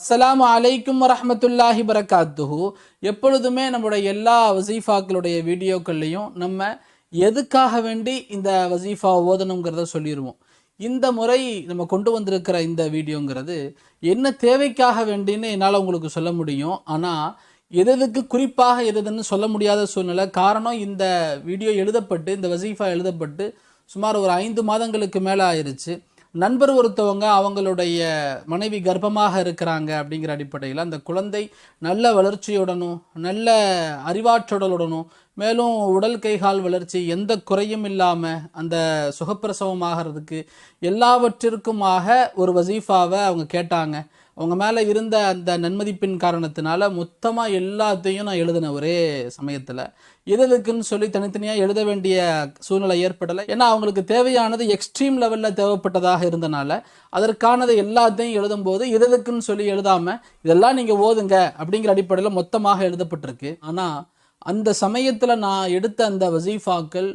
அஸ்லாம் அலைக்கும் வரமத்துல்லாஹி வரகாத்துஹு எப்பொழுதுமே நம்முடைய எல்லா வசீஃபாக்களுடைய வீடியோக்கள்லையும் நம்ம எதுக்காக வேண்டி இந்த வசீஃபா ஓதணுங்கிறத சொல்லிடுவோம் இந்த முறை நம்ம கொண்டு வந்திருக்கிற இந்த வீடியோங்கிறது என்ன தேவைக்காக வேண்டின்னு என்னால் உங்களுக்கு சொல்ல முடியும். ஆனால் எதுக்கு குறிப்பாக எதுன்னு சொல்ல முடியாத சூழ்நிலை. காரணம் இந்த வீடியோ எழுதப்பட்டு இந்த வசீஃபா எழுதப்பட்டு சுமார் ஒரு ஐந்து மாதங்களுக்கு மேலே ஆயிடுச்சு நண்பர் ஒருத்தவங்க அவங்களுடைய மனைவி கர்ப்பமாக இருக்கிறாங்க அப்படிங்கிற அடிப்படையில் அந்த குழந்தை நல்ல வளர்ச்சியுடனும் நல்ல அறிவாற்றலுடனும் மேலும் உடல் கைகால் வளர்ச்சி எந்த குறையும் இல்லாமல் அந்த சுகப்பிரசவம் ஆகிறதுக்கு எல்லாவற்றிற்குமாக ஒரு வசீஃபாவை அவங்க கேட்டாங்க. அவங்க மேலே இருந்த அந்த நன்மதிப்பின் காரணத்தினால மொத்தமாக எல்லாத்தையும் நான் எழுதின ஒரே சமயத்தில். எதுக்குன்னு சொல்லி தனித்தனியாக எழுத வேண்டிய சூழ்நிலை ஏற்படலை. ஏன்னா அவங்களுக்கு தேவையானது எக்ஸ்ட்ரீம் லெவலில் தேவைப்பட்டதாக இருந்தனால அதற்கானது எல்லாத்தையும் எழுதும்போது எதுக்குன்னு சொல்லி எழுதாமல் இதெல்லாம் நீங்கள் ஓதுங்க அப்படிங்கிற அடிப்படையில் மொத்தமாக எழுதப்பட்டிருக்கு. ஆனால் அந்த சமயத்தில் நான் எடுத்த அந்த வசீஃபாக்கள்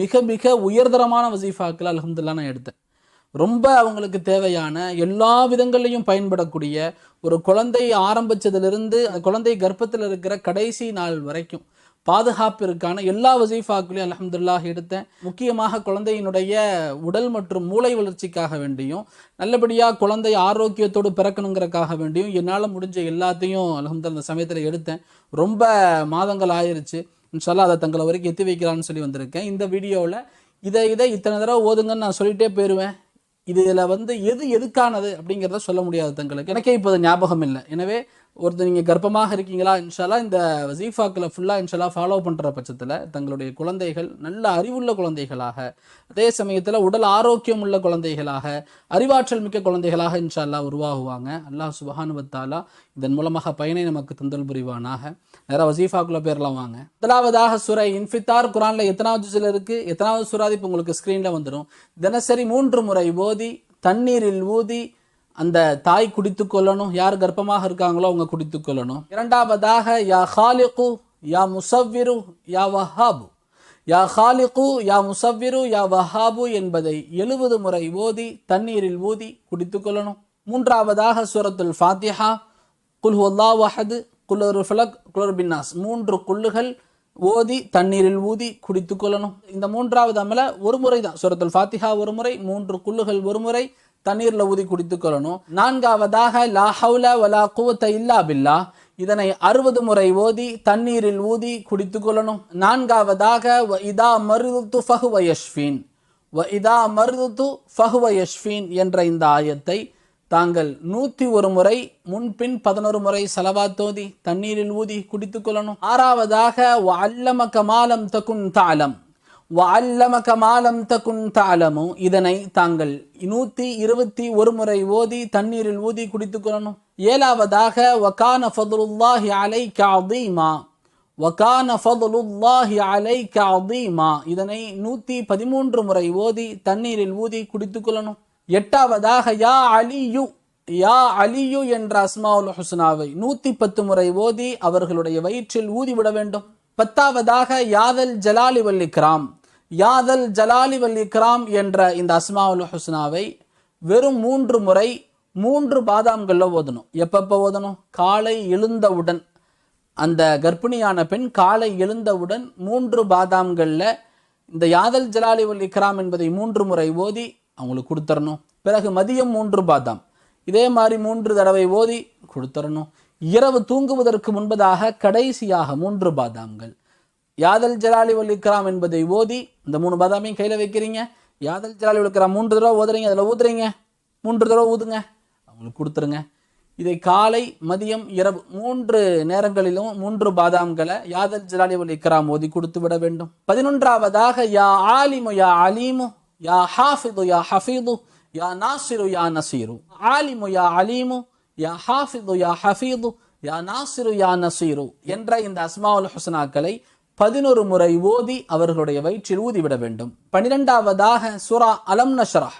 மிக மிக உயர்தரமான வசீஃபாக்கள் அலமதுல்லா நான் எடுத்தேன். ரொம்ப அவங்களுக்கு தேவையான எல்லா விதங்கள்லையும் பயன்படக்கூடிய ஒரு குழந்தை ஆரம்பித்ததுலேருந்து அந்த குழந்தை கர்ப்பத்தில் இருக்கிற கடைசி நாள் வரைக்கும் பாதுகாப்பிற்கான எல்லா வசீஃபாக்களையும் அலமதுல்லாஹ் எடுத்தேன். முக்கியமாக குழந்தையினுடைய உடல் மற்றும் மூளை வளர்ச்சிக்காக வேண்டியும் நல்லபடியாக குழந்தை ஆரோக்கியத்தோடு பிறக்கணுங்கிறக்காக வேண்டியும் என்னால் முடிஞ்ச எல்லாத்தையும் அலமது அந்த சமயத்தில் எடுத்தேன். ரொம்ப மாதங்கள் ஆயிருச்சு. இன்ஷால்லா அதை தங்களை வரைக்கும் எத்தி வைக்கலான்னு சொல்லி வந்திருக்கேன். இந்த வீடியோவில் இதை இதை இத்தனை தடவை ஓதுங்கன்னு நான் சொல்லிகிட்டே போயிடுவேன் இதில் வந்து எது எதுக்கானது அப்படிங்கிறத சொல்ல முடியாது தங்களுக்கு. எனக்கே இப்போது ஞாபகம் இல்லை. எனவே ஒருத்தர் நீங்கள் கர்ப்பமாக இருக்கீங்களா இன்ஷாலாக இந்த வசீஃபாக்களை ஃபுல்லாக இன்ஷாலாக ஃபாலோ பண்ணுற பட்சத்தில் தங்களுடைய குழந்தைகள் நல்ல அறிவுள்ள குழந்தைகளாக அதே சமயத்தில் உடல் ஆரோக்கியம் உள்ள குழந்தைகளாக அறிவாற்றல் மிக்க குழந்தைகளாக இன்ஷால்லா உருவாகுவாங்க. அல்லாஹ் சுபஹானுவத்தாலா இதன் மூலமாக பயனை நமக்கு தந்தல் புரிவானாக. நேராக வசீஃபாக்குள்ள பேர்லாம் வாங்க. முதலாவதாக சுரை இன்ஃபித்தார் குரானில் எத்தனாவது ஜுசில் இருக்குது எத்தனாவது சுராதி இப்போ உங்களுக்கு ஸ்க்ரீனில் வந்துடும் தினசரி மூன்று முறை ஓதி தண்ணீரில் ஊதி அந்த தாய் குடித்து கொள்ளணும் யார் கர்ப்பமாக இருக்காங்களோ அவங்க குடித்து கொள்ளணும். இரண்டாவதாக யா ஹாலிகு யா முசவ்விரு யா வஹாபு. யா ஹாலிகு யா முசவ்விரு யா வஹாபு என்பதை எழுபது முறை ஓதி தண்ணீரில் ஊதி குடித்து கொள்ளணும். மூன்றாவதாக சூரத்துல் ஃபாத்திஹா குல்ஹுல்லா வஹது குலரு ஃபலக் குலர் பின்னாஸ் மூன்று குள்ளுகள் ஓதி தண்ணீரில் ஊதி குடித்து கொள்ளணும். இந்த மூன்றாவது அமல ஒரு முறை தான். சுரத்துல் ஃபாத்திஹா ஒரு முறை மூன்று குள்ளுகள் ஒரு முறை தண்ணீரில் ஊதி குடித்து கொள்ளணும். நான்காவதாக லா ஹவுல வலா குவத்த இல்லா பில்லா. இதனை அறுபது முறை ஓதி தண்ணீரில் ஊதி குடித்து கொள்ளணும். நான்காவதாக வ இதா மருது ஃபஹுவ யஷ்ஃபீன். வ இதா மருது ஃபஹுவ யஷ்ஃபீன் என்ற இந்த ஆயத்தை தாங்கள் நூற்றி ஒரு முறை முன்பின் பதினொரு முறை செலவாத்தோதி தண்ணீரில் ஊதி குடித்துக்கொள்ளணும் ஆறாவதாக அல்லம கமாலம் தகுன் தாளம் வல்லமக மாலம் தகுன் தாலமு இதனை தாங்கள் நூத்தி இருபத்தி ஒரு முறை ஓதி தண்ணீரில் ஊதி குடித்துக்கொள்ளணும் ஏழாவதாக வகான ஃபதுலுல்லாஹி அலை காதீமா வகான ஃபதுலுல்லாஹி அலை காதீமா இதனை நூத்தி பதிமூன்று முறை ஓதி தண்ணீரில் ஊதி குடித்துக்கொள்ளணும் எட்டாவதாக யா அலியு யா அலியு என்ற அஸ்மாவுல் ஹுஸ்னாவை நூத்தி பத்து முறை ஓதி அவர்களுடைய வயிற்றில் ஊதிவிட வேண்டும். பத்தாவதாக யாதல் ஜலாலி வல்லிக்ராம் யாதல் ஜலாலி வல் இக்ராம் என்ற இந்த அஸ்மாவுல் ஹுஸ்னாவை வெறும் மூன்று முறை மூன்று பாதாம்களில் ஓதணும். எப்பப்போ ஓதணும்? காலை எழுந்தவுடன். அந்த கர்ப்பிணியான பெண் காலை எழுந்தவுடன் மூன்று பாதாம்களில் இந்த யாதல் ஜலாலி வல் இக்ராம் என்பதை மூன்று முறை ஓதி அவங்களுக்கு கொடுத்துடணும் பிறகு மதியம் மூன்று பாதாம். இதே மாதிரி மூன்று தடவை ஓதி கொடுத்துடணும் இரவு தூங்குவதற்கு முன்பதாக கடைசியாக மூன்று பாதாம்கள். யாதல் ஜலாலி வல் இக்ராம் என்பதை ஓதி இந்த மூணு பாதாமையும் கையில் வைக்கிறீங்க. யாதல் ஜலாலி விழுக்கிற மூன்று தடவை ஊதுறீங்க அதில் ஊதுறீங்க. மூன்று தடவை ஊதுங்க. அவங்களுக்கு கொடுத்துருங்க. இதை காலை மதியம் இரவு மூன்று நேரங்களிலும் மூன்று பாதாம்களை யாதல் ஜலாலி வல் இக்ராம் ஓதி கொடுத்து விட வேண்டும். பதினொன்றாவதாக யா ஆலிமு யா அலீமு யா ஹாஃபிது யா ஹஃபீது யா நாசிரு யா நசீரு. ஆலிமு யா அலீமு யா ஹாஃபிது யா ஹஃபீது யா நாசிரு யா நசீரு என்ற இந்த அஸ்மாவுல் ஹுசனாக்களை பதினொரு முறை ஓதி அவர்களுடைய வயிற்றில் ஊதிவிட வேண்டும். பனிரெண்டாவதாக சுரா அலம் நஷரா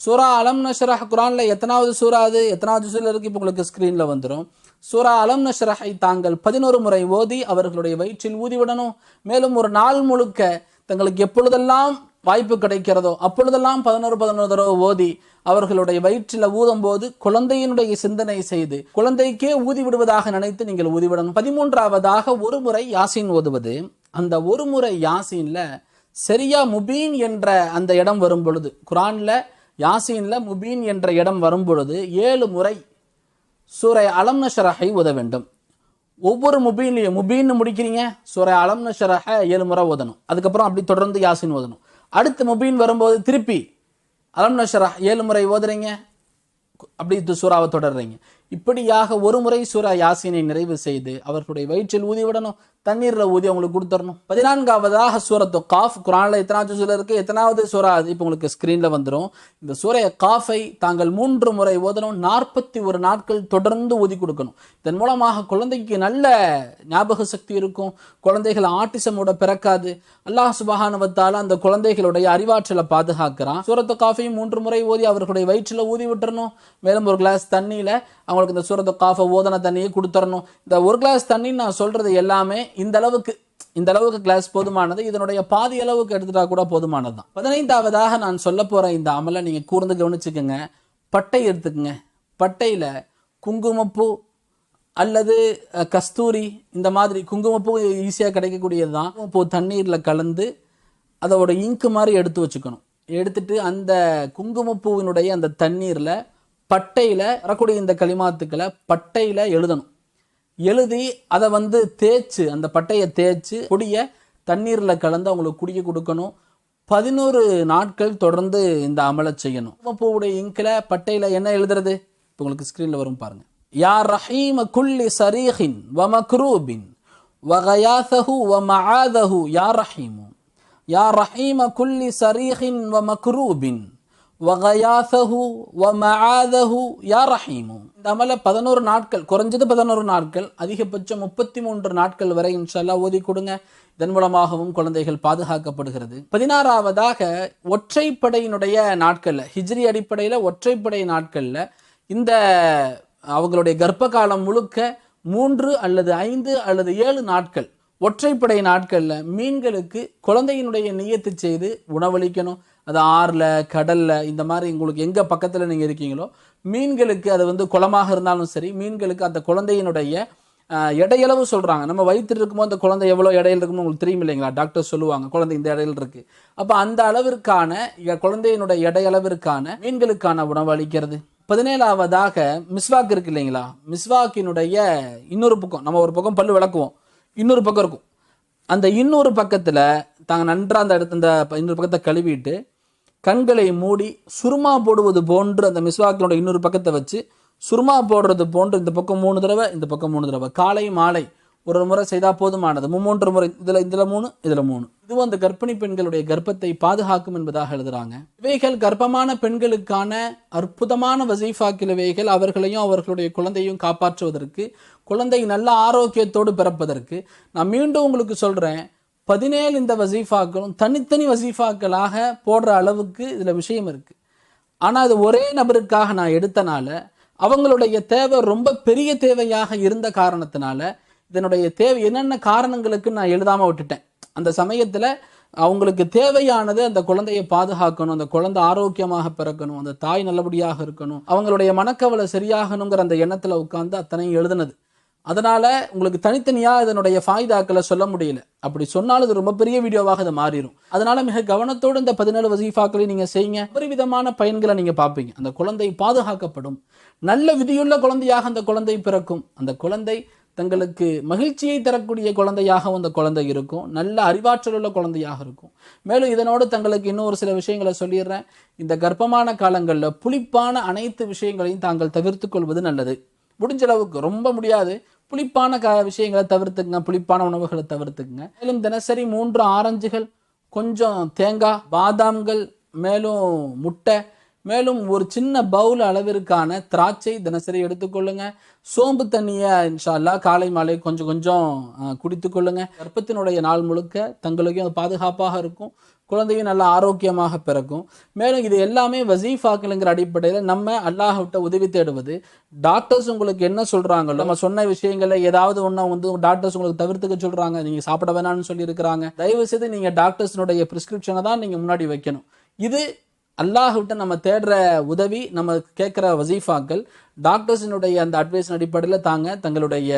சூரா அலம் நஷரஹ் குரான்ல எத்தனாவது சூரா அது? எத்தனாவது ஜுஸ்ல இருக்கு? இப்போ உங்களுக்கு ஸ்கிரீன்ல வந்துடும் சூரா அலம் நஷரஹை தாங்கள் பதினோரு முறை ஓதி அவர்களுடைய வயிற்றில் ஊதிவிடணும். மேலும் ஒரு நாள் முழுக்க தங்களுக்கு எப்பொழுதெல்லாம் வாய்ப்பு கிடைக்கிறதோ அப்பொழுதெல்லாம் பதினோரு பதினோரு தடவை ஓதி அவர்களுடைய வயிற்றில் ஊதும் போது குழந்தையினுடைய சிந்தனை செய்து குழந்தைக்கே ஊதி விடுவதாக நினைத்து நீங்கள் ஊதிவிடணும். பதிமூன்றாவதாக ஒரு முறை யாசின் ஓதுவது. அந்த ஒரு முறை யாசீனில் சரியா முபீன் என்ற அந்த இடம் வரும் பொழுது குரானில் யாசீனில் முபீன் என்ற இடம் வரும் பொழுது ஏழு முறை சூரை அலம் நஷரஹை உத வேண்டும். ஒவ்வொரு முபீன்லையும் முபீன்னு முடிக்கிறீங்க சூரை அலம் நஷரஹ ஏழு முறை ஓதணும். அதுக்கப்புறம் அப்படி தொடர்ந்து யாசின் ஓதணும். அடுத்து முபீன் வரும்போது திருப்பி அலம் நஷரஹ் ஏழு முறை ஓதுறீங்க அப்படி சூறாவை தொடர்றீங்க. இப்படியாக ஒரு முறை சூரா யாசினை நிறைவு செய்து அவர்களுடைய வயிற்றில் ஊதி விடணும் தண்ணீரில் ஊதி அவங்களுக்கு கொடுத்துடணும். பதினான்காவதாக சூரத்து காஃப் குரானில் எத்தனாவது சூழல் இருக்கு எத்தனாவது சூறா அது இப்போ உங்களுக்கு ஸ்க்ரீனில் வந்துடும் இந்த சூரைய காஃபை தாங்கள் மூன்று முறை ஓதணும் நாற்பத்தி ஒரு நாட்கள் தொடர்ந்து ஊதி கொடுக்கணும். இதன் மூலமாக குழந்தைக்கு நல்ல ஞாபக சக்தி இருக்கும். குழந்தைகள் ஆட்டிசமோட பிறக்காது. அல்லாஹ் சுபஹானுவத்தால அந்த குழந்தைகளுடைய அறிவாற்றலை பாதுகாக்கிறான். சூரத்து காஃபையும் மூன்று முறை ஓதி அவர்களுடைய வயிற்றில் ஊதி விட்டுறணும். மேலும் ஒரு கிளாஸ் தண்ணியில அவங்களுக்கு இந்த சூரத்து காஃபை ஓதன தண்ணியை கொடுத்துடணும் இந்த ஒரு கிளாஸ் தண்ணி நான் சொல்கிறது எல்லாமே இந்த அளவுக்கு இந்த அளவுக்கு கிளாஸ் போதுமானது. இதனுடைய பாதி அளவுக்கு எடுத்துட்டா கூட போதுமானது தான் பதினைந்தாவதாக நான் சொல்ல போகிற இந்த அமலை நீங்கள் கூர்ந்து கவனிச்சுக்கோங்க. பட்டை எடுத்துக்கோங்க. பட்டையில் குங்குமப்பூ அல்லது கஸ்தூரி இந்த மாதிரி குங்குமப்பூ ஈஸியாக கிடைக்கக்கூடியது தான் பூ தண்ணீரில் கலந்து அதோட இங்கு மாதிரி எடுத்து வச்சுக்கணும். எடுத்துட்டு அந்த குங்குமப்பூவினுடைய அந்த தண்ணீரில் பட்டையில் வரக்கூடிய இந்த களிமாத்துக்களை பட்டையில் எழுதணும். எழுதி அதை வந்து தேய்ச்சி அந்த பட்டையை தேய்ச்சு பொடியை தண்ணீரில் கலந்து அவங்களுக்கு குடிக்க கொடுக்கணும். பதினோரு நாட்கள் தொடர்ந்து இந்த அமலை செய்யணும். பூவுடைய இங்கில் பட்டையில் என்ன எழுதுறது? இப்போ உங்களுக்கு ஸ்க்ரீனில் வரும் பாருங்கள் யா ரஹீம குல்லி சரீஹின் வ மக்ரூபின் வகயாசஹு வ மஆதஹு யா ரஹீமு. யா ரஹீம குல்லி சரீஹின் வ மக்ரூபின். வகயாசஹு வ மஆதஹு யா ரஹீமு. இந்த அமலை பதினோரு நாட்கள் குறைஞ்சது பதினோரு நாட்கள் அதிகபட்சம் முப்பத்தி மூன்று நாட்கள் வரை இன்ஷல்லா ஓதி கொடுங்க. இதன் மூலமாகவும் குழந்தைகள் பாதுகாக்கப்படுகிறது. பதினாறாவதாக ஒற்றைப்படையினுடைய நாட்களில் ஹிஜ்ரி அடிப்படையில் ஒற்றைப்படை நாட்களில் இந்த அவங்களுடைய கர்ப்ப காலம் முழுக்க மூன்று அல்லது ஐந்து அல்லது ஏழு நாட்கள் ஒற்றைப்படை நாட்களில் மீன்களுக்கு குழந்தையினுடைய நியத்து செய்து உணவளிக்கணும். அது ஆறில் கடலில் இந்த மாதிரி உங்களுக்கு எங்கே பக்கத்தில் நீங்கள் இருக்கீங்களோ மீன்களுக்கு அது வந்து குளமாக இருந்தாலும் சரி மீன்களுக்கு அந்த குழந்தையினுடைய எடையளவு சொல்கிறாங்க நம்ம வயிற்று இருக்கும்போது அந்த குழந்தை எவ்வளோ எடையில் இருக்குன்னு உங்களுக்கு தெரியும் இல்லைங்களா? டாக்டர் சொல்லுவாங்க குழந்தை இந்த இடையில இருக்கு. அப்போ அந்த அளவிற்கான குழந்தையினுடைய எடையளவிற்கான மீன்களுக்கான உணவு அளிக்கிறது. பதினேழாவதாக மிஸ்வாக் இருக்கு இல்லைங்களா? மிஸ்வாக்கினுடைய இன்னொரு பக்கம் நம்ம ஒரு பக்கம் பல்லு விளக்குவோம். இன்னொரு பக்கம் இருக்கும். அந்த இன்னொரு பக்கத்தில் தாங்க நன்றாக அந்த இடத்த இந்த இன்னொரு பக்கத்தை கழுவிட்டு கண்களை மூடி சுருமா போடுவது போன்று அந்த மிஸ்வாக்கினோட இன்னொரு பக்கத்தை வச்சு சுருமா போடுறது போன்று இந்த பக்கம் மூணு தடவை இந்த பக்கம் மூணு தடவை. காலை மாலை ஒரு முறை செய்தால் போதுமானது. மும்மூன்று முறை. இதில் இதில் மூணு இதில் மூணு. இதுவும் அந்த கர்ப்பிணி பெண்களுடைய கர்ப்பத்தை பாதுகாக்கும் என்பதாக எழுதுறாங்க. இவைகள் கர்ப்பமான பெண்களுக்கான அற்புதமான வசீஃபாக்கில் இவைகள் அவர்களையும் அவர்களுடைய குழந்தையும் காப்பாற்றுவதற்கு குழந்தை நல்ல ஆரோக்கியத்தோடு பிறப்பதற்கு. நான் மீண்டும் உங்களுக்கு சொல்கிறேன் பதினேழு இந்த வசீஃபாக்களும் தனித்தனி வசீஃபாக்களாக போடுற அளவுக்கு இதில் விஷயம் இருக்குது ஆனால் அது ஒரே நபருக்காக நான் எடுத்தனால அவங்களுடைய தேவை ரொம்ப பெரிய தேவையாக இருந்த காரணத்தினால இதனுடைய தேவை என்னென்ன காரணங்களுக்கு நான் எழுதாமல் விட்டுட்டேன். அந்த சமயத்தில் அவங்களுக்கு தேவையானது அந்த குழந்தையை பாதுகாக்கணும் அந்த குழந்தை ஆரோக்கியமாக பிறக்கணும் அந்த தாய் நல்லபடியாக இருக்கணும் அவங்களுடைய மனக்கவலை சரியாகணுங்கிற அந்த எண்ணத்தில் உட்காந்து அத்தனையும் எழுதுனது. அதனால் உங்களுக்கு தனித்தனியாக இதனுடைய ஃபாய்தாக்களை சொல்ல முடியல. அப்படி சொன்னாலும் இது ரொம்ப பெரிய வீடியோவாக இது மாறிடும் அதனால் மிக கவனத்தோடு இந்த பதினேழு வசீஃபாக்களை நீங்கள் செய்யுங்க. ஒரு விதமான பயன்களை நீங்கள் பார்ப்பீங்க. அந்த குழந்தை பாதுகாக்கப்படும். நல்ல விதியுள்ள குழந்தையாக அந்த குழந்தை பிறக்கும். அந்த குழந்தை தங்களுக்கு மகிழ்ச்சியை தரக்கூடிய குழந்தையாகவும் அந்த குழந்தை இருக்கும். நல்ல அறிவாற்றல் உள்ள குழந்தையாக இருக்கும். மேலும் இதனோடு தங்களுக்கு இன்னும் ஒரு சில விஷயங்களை சொல்லிடுறேன். இந்த கர்ப்பமான காலங்களில் புளிப்பான அனைத்து விஷயங்களையும் தாங்கள் தவிர்த்து கொள்வது நல்லது. முடிஞ்ச அளவுக்கு ரொம்ப முடியாது. புளிப்பான க விஷயங்களை தவிர்த்துக்குங்க. புளிப்பான உணவுகளை தவிர்த்துக்குங்க. மேலும் தினசரி மூன்று ஆரஞ்சுகள் கொஞ்சம் தேங்காய் பாதாம்கள் மேலும் முட்டை மேலும் ஒரு சின்ன பவுல் அளவிற்கான திராட்சை தினசரி எடுத்துக்கொள்ளுங்க சோம்பு தண்ணியை இன்ஷா அல்லாஹ் காலை மாலை கொஞ்சம் கொஞ்சம் குடித்து கொள்ளுங்க. கர்ப்பத்தினுடைய நாள் முழுக்க தங்களுக்கும் அது பாதுகாப்பாக இருக்கும். குழந்தையும் நல்லா ஆரோக்கியமாக பிறக்கும். மேலும் இது எல்லாமே வசீஃபாக்களுங்கிற அடிப்படையில் நம்ம அல்லாஹ்விட்ட உதவி தேடுவது. டாக்டர்ஸ் உங்களுக்கு என்ன சொல்கிறாங்களோ நம்ம சொன்ன விஷயங்கள்ல ஏதாவது ஒன்றா வந்து டாக்டர்ஸ் உங்களுக்கு தவிர்த்துக்க சொல்கிறாங்க நீங்கள் சாப்பிட வேணாம்னு சொல்லியிருக்கிறாங்க. தயவு செய்து நீங்கள் டாக்டர்ஸ்னுடைய ப்ரிஸ்கிரிப்ஷனை தான் நீங்கள் முன்னாடி வைக்கணும். இது அல்லாஹ்கிட்ட நம்ம தேடுற உதவி நம்ம கேட்குற வசீஃபாக்கள் டாக்டர்ஸினுடைய அந்த அட்வைஸ் அடிப்படையில் தாங்க தங்களுடைய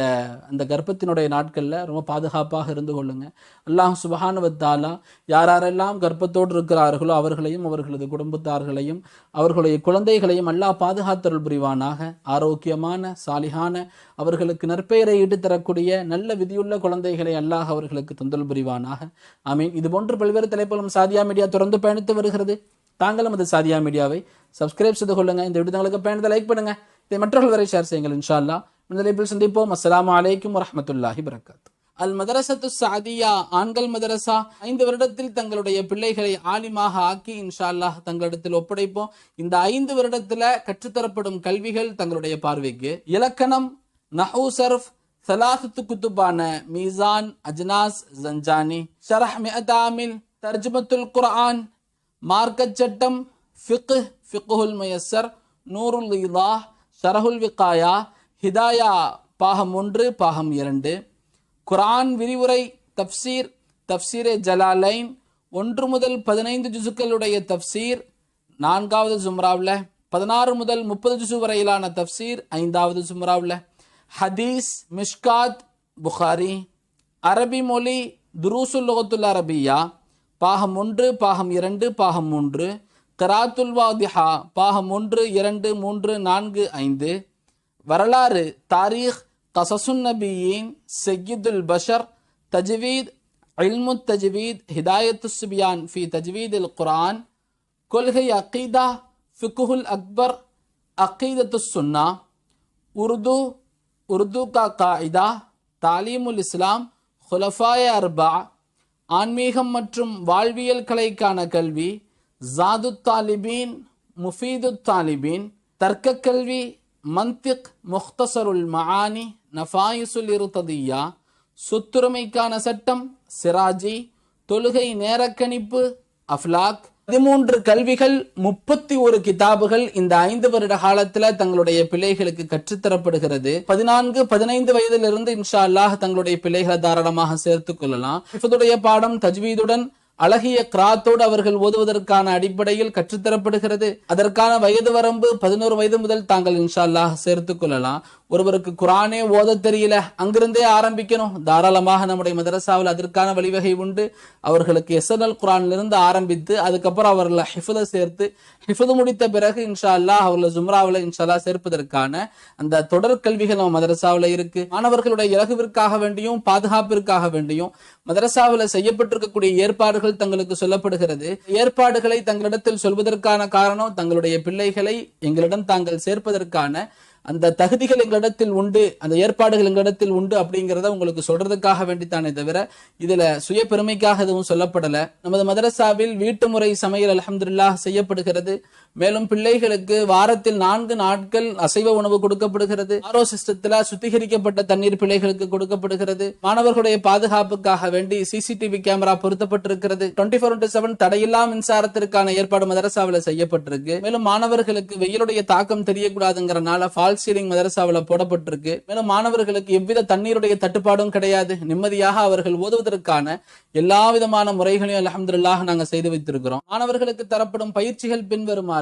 அந்த கர்ப்பத்தினுடைய நாட்களில் ரொம்ப பாதுகாப்பாக இருந்து கொள்ளுங்க. அல்லாஹ் சுபஹானுவத்தாலா யார் யாரெல்லாம் கர்ப்பத்தோடு இருக்கிறார்களோ அவர்களையும் அவர்களது குடும்பத்தார்களையும் அவர்களுடைய குழந்தைகளையும் அல்லாஹ் பாதுகாத்தருள் புரிவானாக. ஆரோக்கியமான சாலிகான அவர்களுக்கு நற்பெயரை ஈட்டு தரக்கூடிய நல்ல விதியுள்ள குழந்தைகளை அல்லாஹ் அவர்களுக்கு தொந்தல் புரிவானாக. ஐ மீன் இது போன்று பல்வேறு தலைப்புகளும் சாதியா மீடியா தொடர்ந்து பயணித்து வருகிறது. தாங்களும் அது சாதியா மீடியாவை சப்ஸ்கிரைப் செய்து கொள்ளுங்கள் இந்த வீடியோ தங்களுக்கு பயணத்தை லைக் பண்ணுங்கள் இதை மற்றவர்கள் வரை ஷேர் செய்யுங்கள் இன்ஷா அல்லா இந்த சந்திப்போம். அஸ்லாம் அலைக்கும் வரமத்துல்லாஹி வரகாத்து அல் மதரசத்து சாதியா ஆண்கள் மதரசா ஐந்து வருடத்தில் தங்களுடைய பிள்ளைகளை ஆலிமாக ஆக்கி இன்ஷா அல்லாஹ் தங்களிடத்தில் ஒப்படைப்போம். இந்த ஐந்து வருடத்துல கற்றுத்தரப்படும் கல்விகள் தங்களுடைய பார்வைக்கு இலக்கணம் நஹூ சர்ஃப் சலாசத்து குத்துபான மீசான் அஜ்னாஸ் ஜஞ்சானி ஷரஹ் மிஅதாமில் தர்ஜுமத்துல் குர்ஆன் மார்க்கச் சட்டம் ஃபிக்கு ஃபிக்குல் முயஸ்ஸர் நூருல் இதா ஷரஹுல் விக்காயா ஹிதாயா பாகம் ஒன்று பாகம் இரண்டு. குரான் விரிவுரை தப்சீர் தப்சீரே ஜலாலைன் ஒன்று முதல் பதினைந்து ஜுசுக்களுடைய தப்சீர் நான்காவது ஜும்ராவில் பதினாறு முதல் முப்பது ஜுசு வரையிலான தப்சீர் ஐந்தாவது ஜும்ராவில். ஹதீஸ் மிஷ்காத் புகாரி அரபி மொழி துருசுல் லுகத்துல் அரபியா பாகம் ஒன்று பாகம் இரண்டு பாகம் மூன்று. கராத்துல் வாதிஹா பாகம் ஒன்று இரண்டு மூன்று நான்கு ஐந்து. வரலாறு தாரீக் கசசுன் நபியின் சையீதுல் பஷர் தஜ்வீத் இல்மு தஜ்வீத் ஹிதாயத்து சுபியான் ஃபி தஜ்வீத் இல் குரான் கொள்கை அக்கீதா ஃபிகுல் அக்பர் அக்கீதத்து சுன்னா உருது உருது கா காயிதா தாலீமுல் இஸ்லாம் ஹுலஃபாய அர்பா ஆன்மீகம் மற்றும் வாழ்வியல் கலைக்கான கல்வி ஜாது தாலிபீன் முஃபீது தாலிபீன் தர்க்க கல்வி மந்திக் முக்தசருல் மஆனி நஃபாயிசுல் இருத்ததியா சொத்துரிமைக்கான சட்டம் சிராஜி தொழுகை நேரக்கணிப்பு அஃப்லாக் பதிமூன்று கல்விகள் முப்பத்தி ஒரு கிதாபுகள் இந்த ஐந்து வருட காலத்துல தங்களுடைய பிள்ளைகளுக்கு கற்றுத்தரப்படுகிறது. பதினான்கு பதினைந்து வயதிலிருந்து இன்ஷா அல்லாஹ் தங்களுடைய பிள்ளைகளை தாராளமாக சேர்த்துக் கொள்ளலாம். இஃபதுடைய பாடம் தஜ்வீதுடன் அழகிய கிராத்தோடு அவர்கள் ஓதுவதற்கான அடிப்படையில் கற்றுத்தரப்படுகிறது. அதற்கான வயது வரம்பு பதினோரு வயது முதல் தாங்கள் இன்ஷா அல்லாஹ் சேர்த்துக் கொள்ளலாம். ஒருவருக்கு குரானே ஓத தெரியல. அங்கிருந்தே ஆரம்பிக்கணும். தாராளமாக நம்முடைய மதரசாவில் அதற்கான வழிவகை உண்டு. அவர்களுக்கு எஸ்என்எல் குரானிலிருந்து ஆரம்பித்து அதுக்கப்புறம் அவர்களை ஹிஃபுத சேர்த்து ஹிஃபுது முடித்த பிறகு இன்ஷா அல்லாஹ் அவர்களை ஜும்ராவில் இன்ஷா சேர்ப்பதற்கான அந்த தொடர் கல்விகள் நம்ம மதரசாவில் இருக்கு. மாணவர்களுடைய இலகுவிற்காக வேண்டியும் பாதுகாப்பிற்காக வேண்டியும் மதரசாவில் செய்யப்பட்டிருக்கக்கூடிய ஏற்பாடுகள் தங்களுக்கு சொல்லப்படுகிறது. ஏற்பாடுகளை தங்களிடத்தில் சொல்வதற்கான காரணம் தங்களுடைய பிள்ளைகளை எங்களிடம் தாங்கள் சேர்ப்பதற்கான அந்த தகுதிகள் எங்களிடத்தில் உண்டு அந்த ஏற்பாடுகள் எங்களிடத்தில் உண்டு அப்படிங்கிறத உங்களுக்கு சொல்றதுக்காக வேண்டித்தானே தவிர இதுல சுய பெருமைக்காக எதுவும் சொல்லப்படல. நமது மதரசாவில் வீட்டு முறை சமையல் அல்ஹம்துலில்லாஹ் செய்யப்படுகிறது. மேலும் பிள்ளைகளுக்கு வாரத்தில் நான்கு நாட்கள் அசைவ உணவு கொடுக்கப்படுகிறது. ஆரோ சிஸ்டத்தில் சுத்திகரிக்கப்பட்ட தண்ணீர் பிள்ளைகளுக்கு கொடுக்கப்படுகிறது. மாணவர்களுடைய பாதுகாப்புக்காக வேண்டி சிசிடிவி கேமரா பொருத்தப்பட்டிருக்கிறது. டுவெண்ட்டி ஃபோர் இன்டூ செவன் தடையில்லா மின்சாரத்திற்கான ஏற்பாடு மதரசாவில் செய்யப்பட்டிருக்கு. மேலும் மாணவர்களுக்கு வெயிலுடைய தாக்கம் தெரியக்கூடாதுங்கிறனால ஃபால் சீலிங் மதரசாவில் போடப்பட்டிருக்கு. மேலும் மாணவர்களுக்கு எவ்வித தண்ணீருடைய தட்டுப்பாடும் கிடையாது. நிம்மதியாக அவர்கள் ஓதுவதற்கான எல்லா விதமான முறைகளையும் அலமதுல்லாக நாங்கள் செய்து வைத்திருக்கிறோம். மாணவர்களுக்கு தரப்படும் பயிற்சிகள் பின்வருமாறு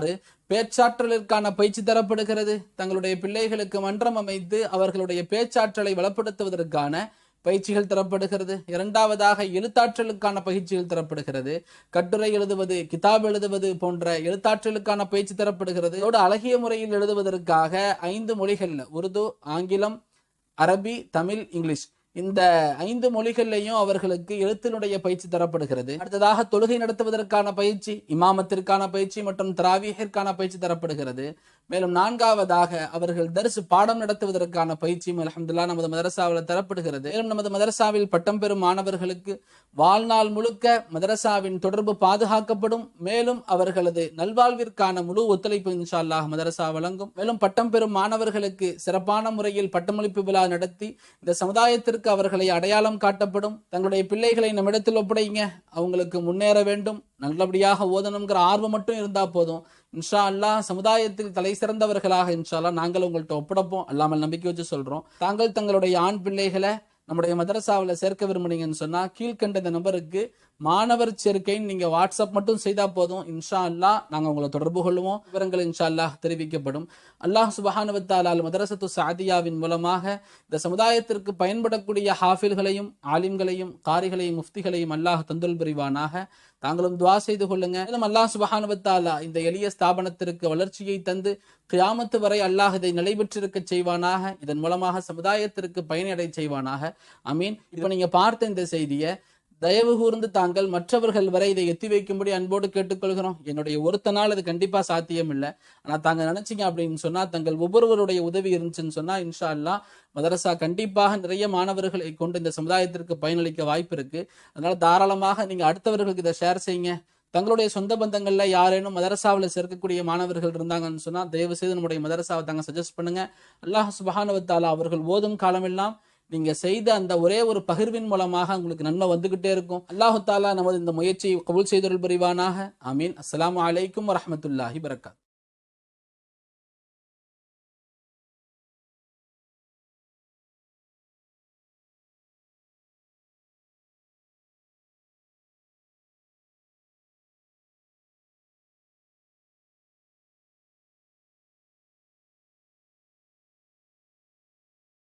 பேச்சாற்றலிற்கான பயிற்சி தரப்படுகிறது. தங்களுடைய பிள்ளைகளுக்கு மன்றம் அமைத்து அவர்களுடைய பேச்சாற்றலை வளப்படுத்துவதற்கான பயிற்சிகள் தரப்படுகிறது. இரண்டாவதாக எழுத்தாற்றலுக்கான பயிற்சிகள் தரப்படுகிறது. கட்டுரை எழுதுவது கிதாப் எழுதுவது போன்ற எழுத்தாற்றலுக்கான பயிற்சி தரப்படுகிறது. இதோடு அழகிய முறையில் எழுதுவதற்காக ஐந்து மொழிகள் உருது ஆங்கிலம் அரபி தமிழ் இங்கிலீஷ். இந்த ஐந்து மொழிகள்லையும் அவர்களுக்கு எழுத்தினுடைய பயிற்சி தரப்படுகிறது. அடுத்ததாக தொழுகை நடத்துவதற்கான பயிற்சி இமாமத்திற்கான பயிற்சி மற்றும் திராவியத்திற்கான பயிற்சி தரப்படுகிறது. மேலும் நான்காவதாக அவர்கள் தரிசு பாடம் நடத்துவதற்கான பயிற்சியும் அலமதுல்லா நமது மதரசாவில் தரப்படுகிறது. மேலும் நமது மதரசாவில் பட்டம் பெறும் மாணவர்களுக்கு வாழ்நாள் முழுக்க மதரசாவின் தொடர்பு பாதுகாக்கப்படும். மேலும் அவர்களது நல்வாழ்விற்கான முழு ஒத்துழைப்பு இன்ஷா அல்லாஹ் மதரசா வழங்கும். மேலும் பட்டம் பெறும் மாணவர்களுக்கு சிறப்பான முறையில் பட்டமளிப்பு விழா நடத்தி இந்த சமுதாயத்திற்கு அவர்களை அடையாளம் காட்டப்படும். தங்களுடைய பிள்ளைகளை நம்மிடத்தில் ஒப்படைங்க. அவங்களுக்கு முன்னேற வேண்டும். நல்லபடியாக ஓதணுங்கிற ஆர்வம் மட்டும் இருந்தால் போதும். இன்ஷா அல்லாஹ் சமுதாயத்தில் தலை சிறந்தவர்களாக இன்ஷா நாங்கள் உங்கள்கிட்ட ஒப்படைப்போம். அல்லாமல் நம்பிக்கை வச்சு சொல்றோம். தாங்கள் தங்களுடைய ஆண் பிள்ளைகளை நம்முடைய மதரசாவில் சேர்க்க விரும்புனீங்கன்னு சொன்னால் கீழ்கண்ட இந்த நம்பருக்கு மாணவர் சேர்க்கைன்னு நீங்கள் வாட்ஸ்அப் மட்டும் செய்தால் போதும். இன்ஷா அல்லாஹ் நாங்கள் உங்களை தொடர்பு கொள்வோம் விவரங்கள் இன்ஷா அல்லாஹ் தெரிவிக்கப்படும். அல்லாஹ் சுபஹானுவத்தாலால் மதரசத்து சாதியாவின் மூலமாக இந்த சமுதாயத்திற்கு பயன்படக்கூடிய ஹாஃபில்களையும் ஆலிம்களையும் காரிகளையும் முஃப்திகளையும் அல்லாஹ் தந்துல் புரிவானாக. தாங்களும் துவா செய்து கொள்ளுங்க. மேலும் அல்லாஹ் சுபஹானுவத்தாலா இந்த எளிய ஸ்தாபனத்திற்கு வளர்ச்சியை தந்து கியாமத்து வரை அல்லாஹ் இதை நிலைபெற்றிருக்க செய்வானாக. இதன் மூலமாக சமுதாயத்திற்கு பயனடை செய்வானாக. அமீன். இப்போ நீங்க பார்த்த இந்த செய்தியை தயவு கூர்ந்து தாங்கள் மற்றவர்கள் வரை இதை எத்தி வைக்கும்படி அன்போடு கேட்டுக்கொள்கிறோம். என்னுடைய ஒருத்தனால் அது கண்டிப்பா சாத்தியம் இல்லை ஆனா தாங்க நினைச்சிங்க அப்படின்னு சொன்னா தங்கள் ஒவ்வொருவருடைய உதவி இருந்துச்சுன்னு சொன்னா இன்ஷா அல்லா மதரசா கண்டிப்பாக நிறைய மாணவர்களை கொண்டு இந்த சமுதாயத்திற்கு பயனளிக்க வாய்ப்பு இருக்கு. அதனால தாராளமாக நீங்க அடுத்தவர்களுக்கு இதை ஷேர் செய்யுங்க. தங்களுடைய சொந்த பந்தங்கள்ல யாரேனும் மதரசாவில் சேர்க்கக்கூடிய மாணவர்கள் இருந்தாங்கன்னு சொன்னா தயவு செய்து நம்முடைய மதரசாவை தாங்க சஜஸ்ட் பண்ணுங்க. அல்லாஹ் சுபஹானவத்தாலா அவர்கள் ஓதும் காலமெல்லாம் நீங்க செய்த அந்த ஒரே ஒரு பகிர்வின் மூலமாக உங்களுக்கு நன்மை வந்துகிட்டே இருக்கும். அல்லாஹு தாலா நமது இந்த முயற்சியை கபூல் செய்தொருள் புரிவானாக. அமீன் அஸ்லாம் வலைக்கும் வரமத்துல்லாஹி வரகாத்